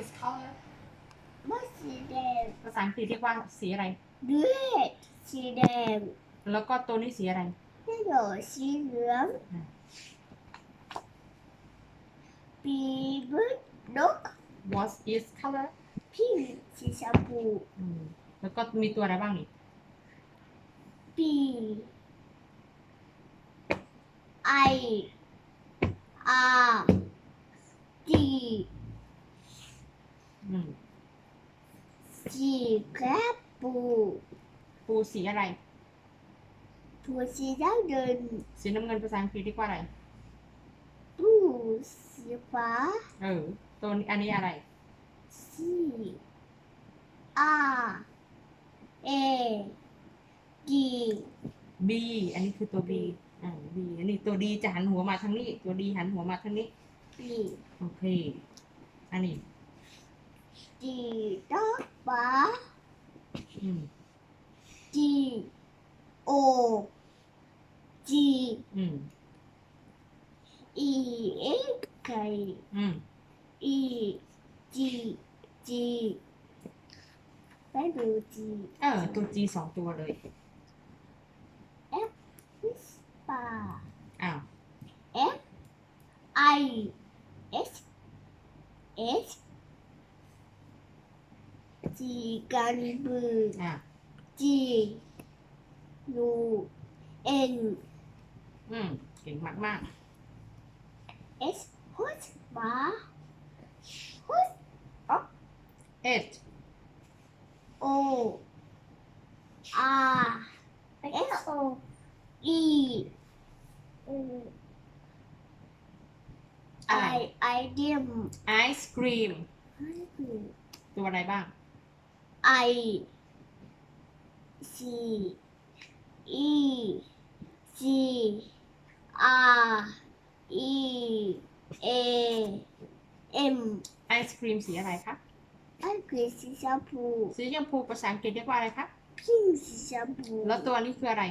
is color ไม่สีแดงภาษาอังกฤษเรียกว่าสีอะไร red สีแดงแล้วก็ตัวนี้สีอะไรนี่เหรอสีเหลืองอืมปีบึกนก what is color พี่สีชมพูอืมแล้วก็มีตัวอะไรบ้างนี่ปีไออาร์ดี อืม สีแครบปูปูสีอะไรตัวสีดาวเดินสีน้ำเงินภาษาอังกฤษเรียกว่าอะไร ปูสีฟ้า เออ ตัวนี้อันนี้อะไรสีอาเอดี B อันนี้คือตัว B อ่า B อันนี้ตัว D จะหันหัวมาทางนี้ ตัว D หันหัวมาทางนี้ปีโอเค อันนี้ ดีดอกฟ้าอืมดีโอจีอืมอีเอไก่อืมอีจีจีไปดูจีเออตัว G สองตัวเลยปาอ้าว F I S S G กันบืออะ G U N อืม เก่งมากมาก S ฮอสบาฮอสๆ H O R S O E อะไร I I เดียม ice cream ตัวอะไรบ้าง I C E G R E A M ไอศครีมสีอะไรคะอันคือสีชมพูสีชมพูภาษาอังกฤษเรียกว่าอะไรคะพิงสีชมพูแล้วตัวนี้คืออะไร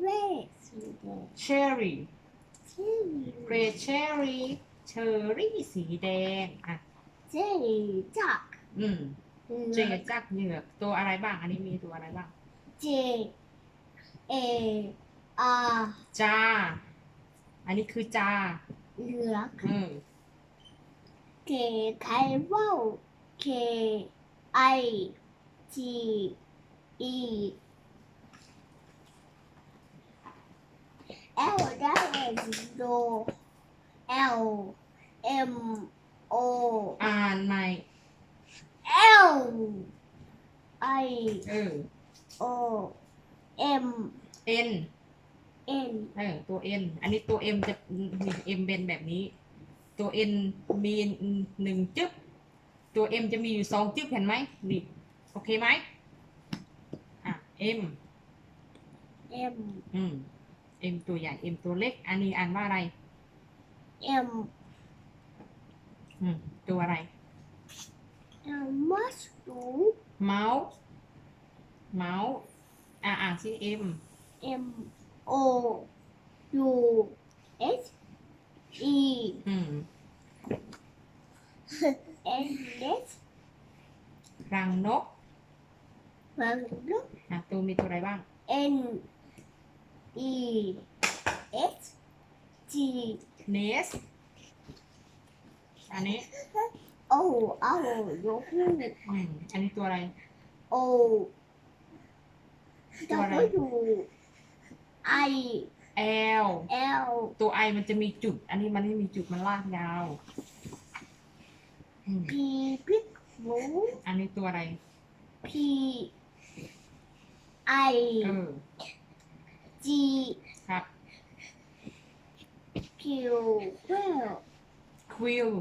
เรดสีแดง cherry สี red cherry cherry สีแดงอะเจจักอืม เจจักเหยือกตัวอะไรบ้าง อันนี้มีตัวอะไรบ้าง เจเออาจา อันนี้คือจา เหลือกอืมเคไคว่าวเคไอจีอีเอลได้โดเอลเอ็มโอ อ่านใหม่ เอลไอเออโอเอ็ม N เอ็นเออตัว N อันนี้ตัว M จะมี M เป็นแบบนี้ ตัว N มีหนึ่งจึ๊บ ตัว M จะมีอยู่สองจึ๊บเห็นไหมนี่โอเคไหมอะ M เอ็มอืม M ตัวใหญ่ M ตัวเล็ก อันนี้อ่านว่าอะไรเอ็มอืม ตัวอะไร เอ็มมัสตูเมาส์เมาส์อ่าอ่านสิ M M O U S E อืม N S รังนกฟังลูกอะตัวมีตัวอะไรบ้าง N E S G nest อัน นี้ O เอายกมืออืมอันนี้ตัวอะไร O ตัวอะไร W I L L ตัว I มันจะมีจุด อันนี้มันไม่มีจุดมันลากยาวอืม P พิกหูอันนี้ตัวอะไร P I เออ G ครับ Q well quill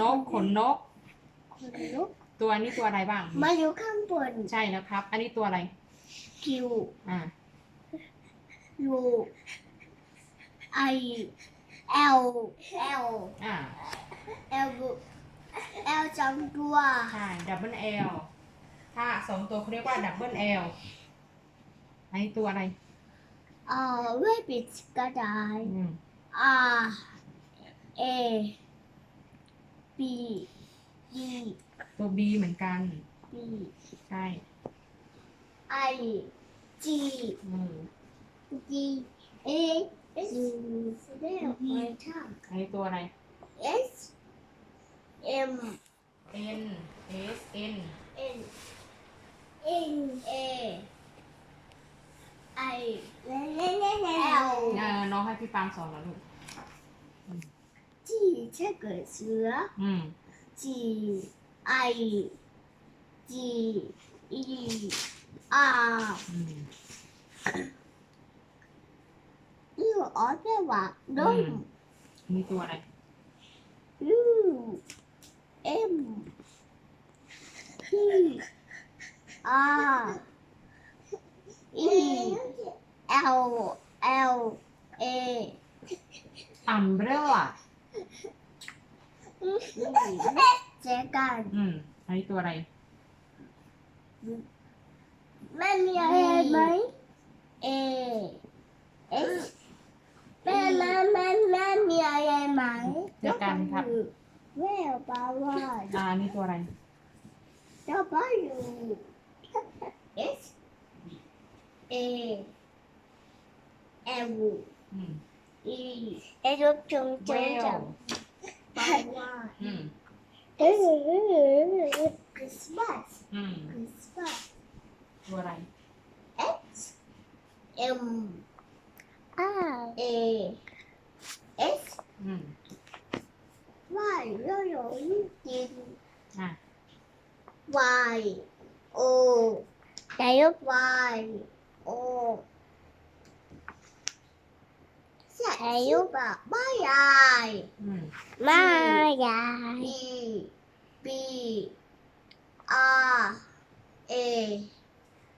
นกขนนกคนลุกตัวนี้ตัวอะไรบ้าง มาอยู่ข้างบนใช่แล้วครับ อันนี้ตัวอะไร Q อ่า U I L L อ่า L L จำตัวใช่ double L ถ้าสองตัวเขาเรียกว่า double L อันนี้ตัวอะไร เอ่อเวบิดกระดาษอืม R A B D ตัว B เหมือนกัน B ใช่ I G อืม D A S เรียกไปทาง อันนี้ตัวอะไร S M N S N N N A I L เออน้องให้พี่ปามสอนแล้วลูก G 这个蛇 อืม G I G E R อืม นี่อ๋อแปลว่าดม นี่ตัวอะไร U M P R E L L A อัมเบรล่า เจอกันอืมอันนี้ตัวอะไร แม่มีอะไรไหม A S แม่แม่แม่แม่มีอะไรไหมเจอกันครับ แม่ปาว่าอ่าอันนี้ตัวอะไร เจ้าป้าอยู่ S A L อืม E ไอ้รูปจงเวจงลปาว่าอืมเอ้ยคริสต์มาสอืมคริ Bye. Mm. Christmas. Hmm. Christmas. What? X M R A S. Mm. Y O N. Ah. Why? Oh, ước. why. เขาบอกไมยายไมยาย B B R A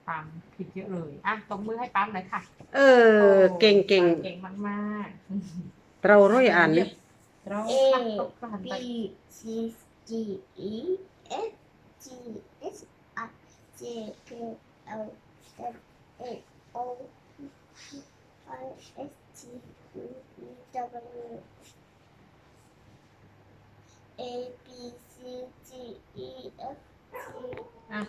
ปั๊มผิดเยอะเลย อะตรงมือให้ปั๊มหน่อยค่ะ เออ เก่งเก่งเก่งมากมากเราร้อยอ่านเลย A าน B C D E F G H I J K L M N O P R S T W A B C D E F G. Ah,